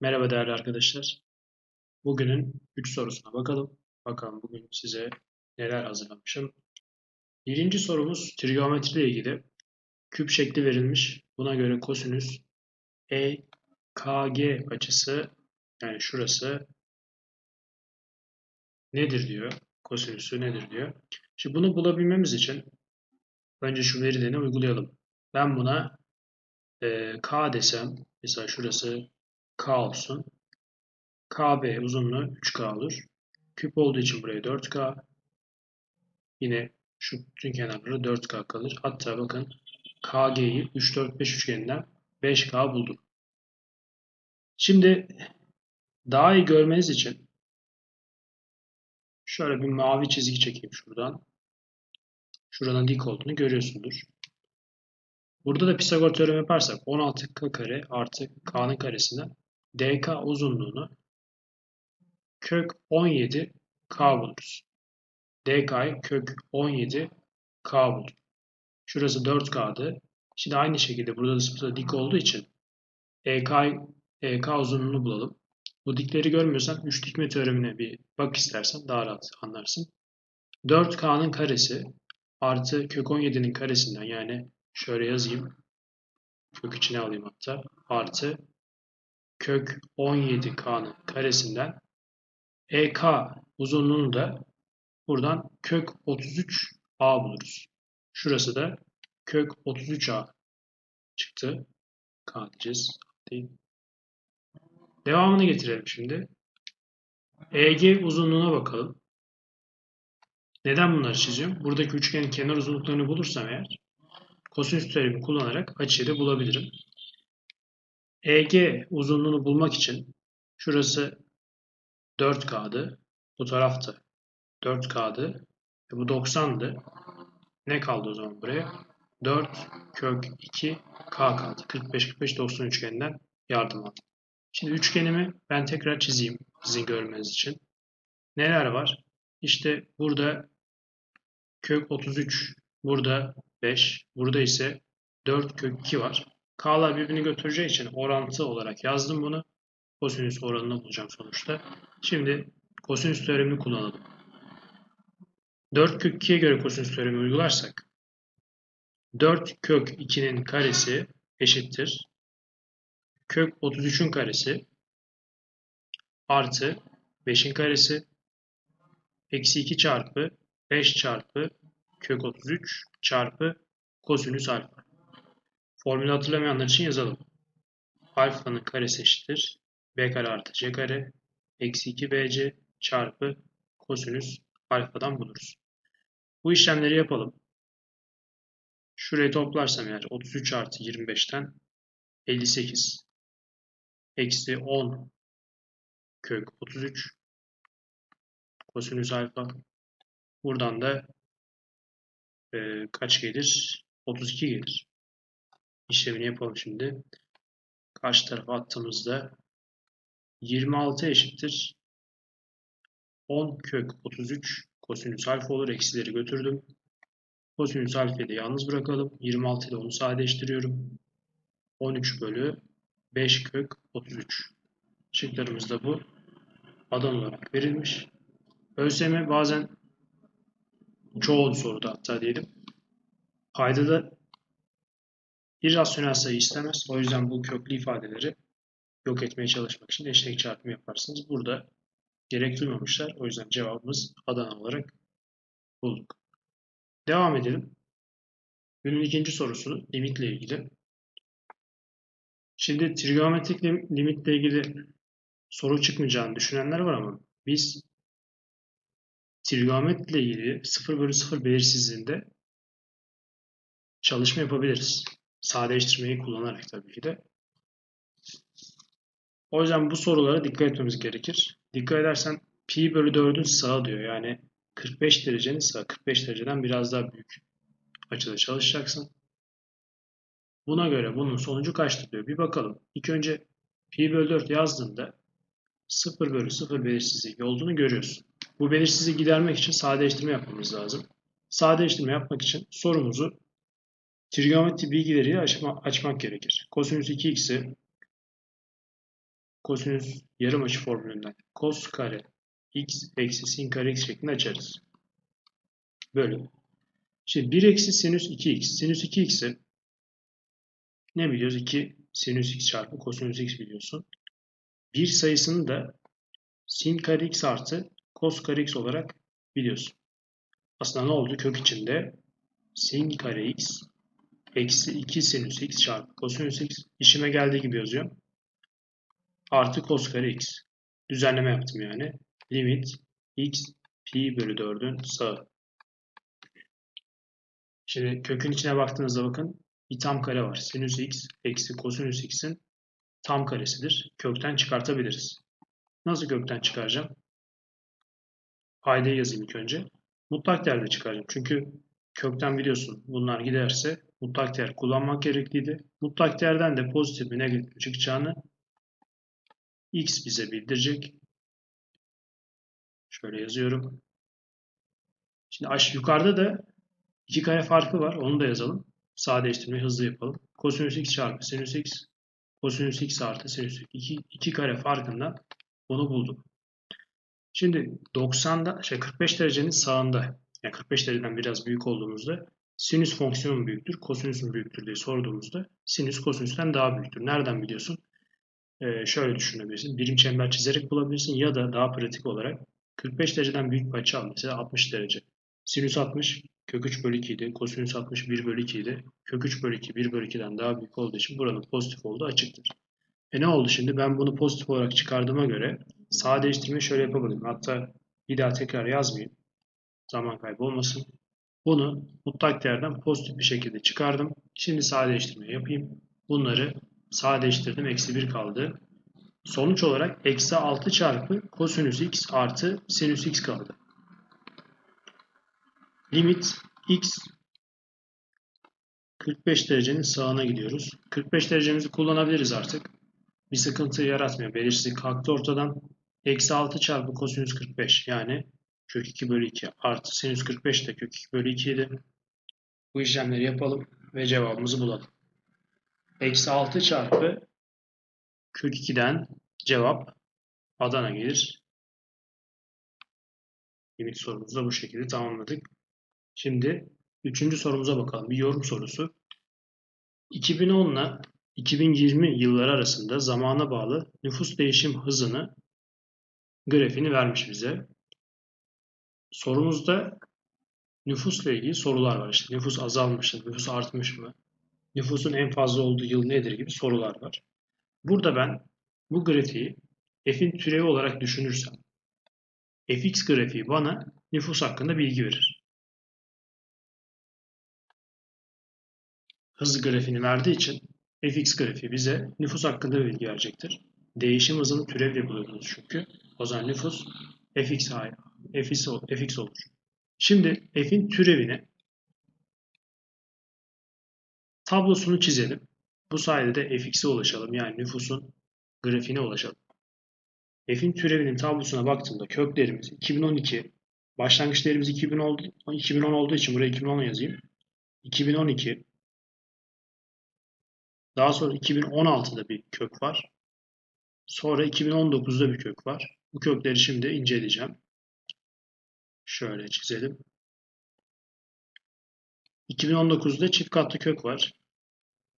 Merhaba değerli arkadaşlar. Bugünün 3 sorusuna bakalım. Bakalım bugün size neler hazırlamışım. Birinci sorumuz trigonometri ile ilgili. Küp şekli verilmiş. Buna göre kosinüs EKG açısı yani şurası nedir diyor. Kosinüsü nedir diyor. Şimdi bunu bulabilmemiz için önce şu verileni uygulayalım. Ben buna e, K desem mesela şurası K olsun. KB uzunluğu 3K olur. Küp olduğu için buraya 4K. Yine şu bütün kenarları 4K kalır. Hatta bakın KG'yi 3, 4, 5 üçgeninden 5K buldum. Şimdi daha iyi görmeniz için şöyle bir mavi çizgi çekeyim şuradan. Şuranın dik olduğunu görüyorsundur. Burada da Pisagor teoremi yaparsak 16K kare artı K'nın karesinden DK uzunluğunu kök 17 K buluruz. DK'yı kök 17 K bulduk. Şurası 4K'dı. Şimdi aynı şekilde burada da dik olduğu için EK, EK uzunluğunu bulalım. Bu dikleri görmüyorsan 3 dikme teoremine bir bak istersen daha rahat anlarsın. 4K'nın karesi artı kök 17'nin karesinden yani şöyle yazayım. Kök içine alayım hatta. Artı kök 17K'nın karesinden EK uzunluğunu da buradan kök 33A buluruz. Şurası da kök 33A çıktı. K diyeceğiz. Değil. Devamını getirelim şimdi. EG uzunluğuna bakalım. Neden bunları çiziyorum? Buradaki üçgenin kenar uzunluklarını bulursam eğer kosinüs teoremi kullanarak açıyı da bulabilirim. EG uzunluğunu bulmak için şurası 4K'dı. Bu tarafta 4K'dı. E bu 90'dı. Ne kaldı o zaman buraya? 4 kök 2 K kaldı. 45 45 90 üçgeninden yardım aldım. Şimdi üçgenimi ben tekrar çizeyim sizin görmeniz için. Neler var? İşte burada kök 33, burada 5, burada ise 4 kök 2 var. K'lar birbirini götüreceği için orantı olarak yazdım bunu. Kosinüs oranını bulacağım sonuçta. Şimdi kosinüs teoremini kullanalım. 4 kök 2'ye göre kosinüs teoremi uygularsak 4 kök 2'nin karesi eşittir. Kök 33'ün karesi artı 5'in karesi eksi 2 çarpı 5 çarpı kök 33 çarpı kosinüs alfa. Formülü hatırlamayanlar için yazalım. Alfanın karesi eşittir. B kare artı C kare eksi 2 BC çarpı kosinüs alfadan buluruz. Bu işlemleri yapalım. Şurayı toplarsam eğer 33 artı 25'ten 58 eksi 10 kök 33 kosinüs alfa. Buradan da e, kaç gelir? 32 gelir. İşlemini yapalım şimdi. Karşı tarafa attığımızda 26 eşittir. 10 kök 33 kosinüs alfa olur. Eksileri götürdüm. Kosinüs alfayı da yalnız bırakalım. 26 ile onu sadeleştiriyorum. 13 bölü 5 kök 33. Şıklarımızda bu adan olarak verilmiş. ÖSYM bazen çoğu soruda hatta diyelim paydada irrasyonel sayı istemez. O yüzden bu köklü ifadeleri yok etmeye çalışmak için eşlik çarpımı yaparsınız. Burada gerek duymamışlar. O yüzden cevabımız Adana olarak bulduk. Devam edelim. Günün ikinci sorusu limitle ilgili. Şimdi trigonometrik limitle ilgili soru çıkmayacağını düşünenler var ama biz trigonometriyle ilgili 0 bölü 0 belirsizliğinde çalışma yapabiliriz. Sadeleştirmeyi kullanarak tabii ki de. O yüzden bu sorulara dikkat etmemiz gerekir. Dikkat edersen pi bölü 4'ün sağı diyor. Yani 45 derecenin sağı. 45 dereceden biraz daha büyük açıda çalışacaksın. Buna göre bunun sonucu kaçtır diyor. Bir bakalım. İlk önce pi bölü 4 yazdığında 0 bölü 0 belirsizlik olduğunu görüyorsun. Bu belirsizliği gidermek için sadeleştirme yapmamız lazım. Sadeleştirme yapmak için sorumuzu trigonometri bilgileriyle açma, açmak gerekir. Kosinüs 2x'i kosinüs yarım açı formülünden cos kare x eksi sin kare x şeklinde açarız. Bölüm. Şimdi 1 eksi sinüs 2x. Sinüs 2x'i ne biliyoruz? 2 sinüs x çarpı kosinüs x biliyorsun. Bir sayısını da sin kare x artı cos kare x olarak biliyorsun. Aslında ne oldu? Kök içinde sin kare x eksi 2 sinüs x çarpı kosinüs x işime geldiği gibi yazıyorum. Artı cos kare x. Düzenleme yaptım yani. Limit x pi bölü 4'ün sağı. Şimdi kökün içine baktığınızda bakın bir tam kare var. Sinüs x eksi kosinüs x'in tam karesidir. Kökten çıkartabiliriz. Nasıl kökten çıkaracağım? Paydayı yazayım ilk önce. Mutlak değerde çıkaracağım. Çünkü kökten biliyorsun bunlar giderse mutlak değer kullanmak gerekliydi. Mutlak değerden de pozitif mi negatif çıkacağını x bize bildirecek. Şöyle yazıyorum. Şimdi aş yukarıda da iki kare farkı var. Onu da yazalım. Sadeleştirmeyi hızlı yapalım. Kosinüs x çarpı sinüs x kosinüs x artı sinüs x. İki, iki kare farkından bunu buldum. Şimdi 90'da şey 45 derecenin sağında yani 45 dereceden biraz büyük olduğumuzda sinüs fonksiyonu büyüktür, kosinüs mü büyüktür diye sorduğumuzda sinüs kosinüsten daha büyüktür. Nereden biliyorsun? Ee, şöyle düşünebilirsin. Birim çember çizerek bulabilirsin ya da daha pratik olarak 45 dereceden büyük bir açı al. Mesela 60 derece. Sinüs 60 kök 3 bölü 2 idi. Kosinüs 60 1 bölü 2 idi. Kök 3 bölü 2 1 bölü 2'den daha büyük olduğu için buranın pozitif olduğu açıktır. E ne oldu şimdi? Ben bunu pozitif olarak çıkardığıma göre sadeleştirmeyi şöyle yapabilirim. Hatta bir daha tekrar yazmayayım. Zaman kaybı olmasın. Bunu mutlak değerden pozitif bir şekilde çıkardım. Şimdi sadeleştirme yapayım. Bunları sadeleştirdim. Eksi 1 kaldı. Sonuç olarak eksi 6 çarpı kosinüs x artı sinüs x kaldı. Limit x 45 derecenin sağına gidiyoruz. 45 derecemizi kullanabiliriz artık. Bir sıkıntı yaratmıyor. Belirsizlik kalktı ortadan. Eksi 6 çarpı kosinüs 45 yani kök 2 bölü 2 artı sinüs 45 de kök 2 bölü 2 idi. Bu işlemleri yapalım ve cevabımızı bulalım. Eksi 6 çarpı kök 2'den cevap Adana gelir. Limit sorumuzu da bu şekilde tamamladık. Şimdi üçüncü sorumuza bakalım. Bir yorum sorusu. 2010 ile 2020 yılları arasında zamana bağlı nüfus değişim hızını grafiğini vermiş bize. Sorumuzda nüfusla ilgili sorular var. İşte nüfus azalmış mı, nüfus artmış mı, nüfusun en fazla olduğu yıl nedir gibi sorular var. Burada ben bu grafiği f'in türevi olarak düşünürsem fx grafiği bana nüfus hakkında bilgi verir. Hız grafiğini verdiği için fx grafiği bize nüfus hakkında bilgi verecektir. Değişim hızını türevle buluyoruz çünkü. O zaman nüfus fx, fx, fx olur. Şimdi f'in türevini tablosunu çizelim. Bu sayede de fx'e ulaşalım. Yani nüfusun grafiğine ulaşalım. F'in türevinin tablosuna baktığımda köklerimiz 2012, başlangıç değerimiz 2010 oldu, 2010 olduğu için buraya 2010 yazayım. 2012, daha sonra 2016'da bir kök var. Sonra 2019'da bir kök var. Bu kökleri şimdi inceleyeceğim. Şöyle çizelim. 2019'da çift katlı kök var.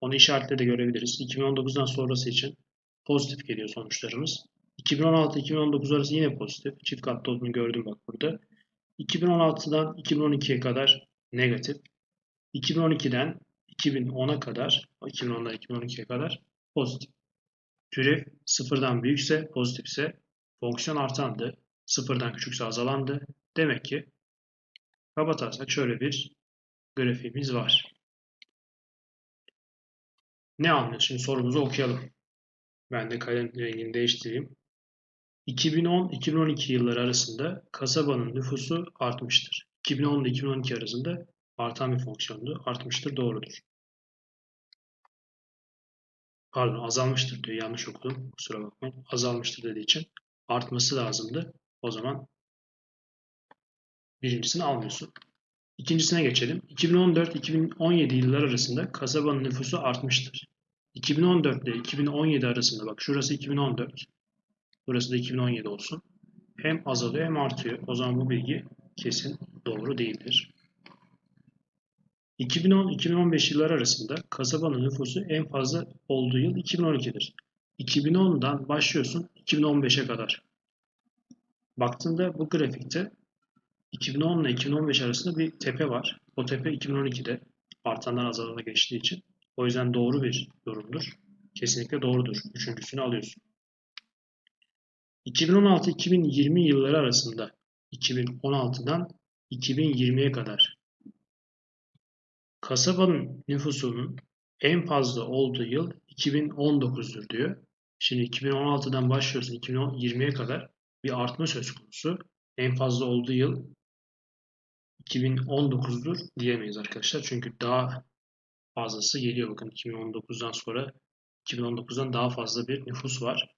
Onu işaretle de görebiliriz. 2019'dan sonrası için pozitif geliyor sonuçlarımız. 2016-2019 arası yine pozitif. Çift katlı olduğunu gördüm bak burada. 2016'dan 2012'ye kadar negatif. 2012'den 2010'a kadar, 2010'dan 2012'ye kadar pozitif. Türev sıfırdan büyükse, pozitifse fonksiyon artandı. Sıfırdan küçükse azalandı. Demek ki kapatarsak şöyle bir grafiğimiz var. Ne anlıyor? Şimdi sorumuzu okuyalım. Ben de kalem rengini değiştireyim. 2010-2012 yılları arasında kasabanın nüfusu artmıştır. 2010 ile 2012 arasında artan bir fonksiyondu. Artmıştır, doğrudur. Pardon, azalmıştır diyor. Yanlış okudum. Kusura bakmayın. Azalmıştır dediği için artması lazımdı. O zaman birincisini almıyorsun. İkincisine geçelim. 2014-2017 yılları arasında kasabanın nüfusu artmıştır. 2014 ile 2017 arasında bak şurası 2014, Burası da 2017 olsun. Hem azalıyor hem artıyor. O zaman bu bilgi kesin doğru değildir. 2010-2015 yılları arasında kasabanın nüfusu en fazla olduğu yıl 2012'dir. 2010'dan başlıyorsun 2015'e kadar. Baktığında bu grafikte 2010 ile 2015 arasında bir tepe var. O tepe 2012'de artandan azalana geçtiği için. O yüzden doğru bir yorumdur. Kesinlikle doğrudur. Üçüncüsünü alıyorsun. 2016-2020 yılları arasında 2016'dan 2020'ye kadar kasabanın nüfusunun en fazla olduğu yıl 2019'dur diyor. Şimdi 2016'dan başlıyorsun 2020'ye kadar bir artma söz konusu. En fazla olduğu yıl 2019'dur diyemeyiz arkadaşlar. Çünkü daha fazlası geliyor. Bakın 2019'dan sonra 2019'dan daha fazla bir nüfus var.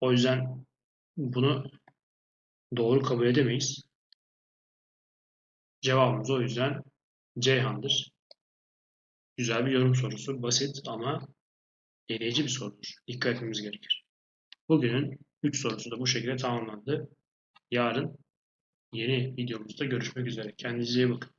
O yüzden bunu doğru kabul edemeyiz. Cevabımız o yüzden Ceyhan'dır. Güzel bir yorum sorusu. Basit ama eleyici bir sorudur. Dikkat etmemiz gerekir. Bugünün 3 sorusu da bu şekilde tamamlandı. Yarın yeni videomuzda görüşmek üzere. Kendinize iyi bakın.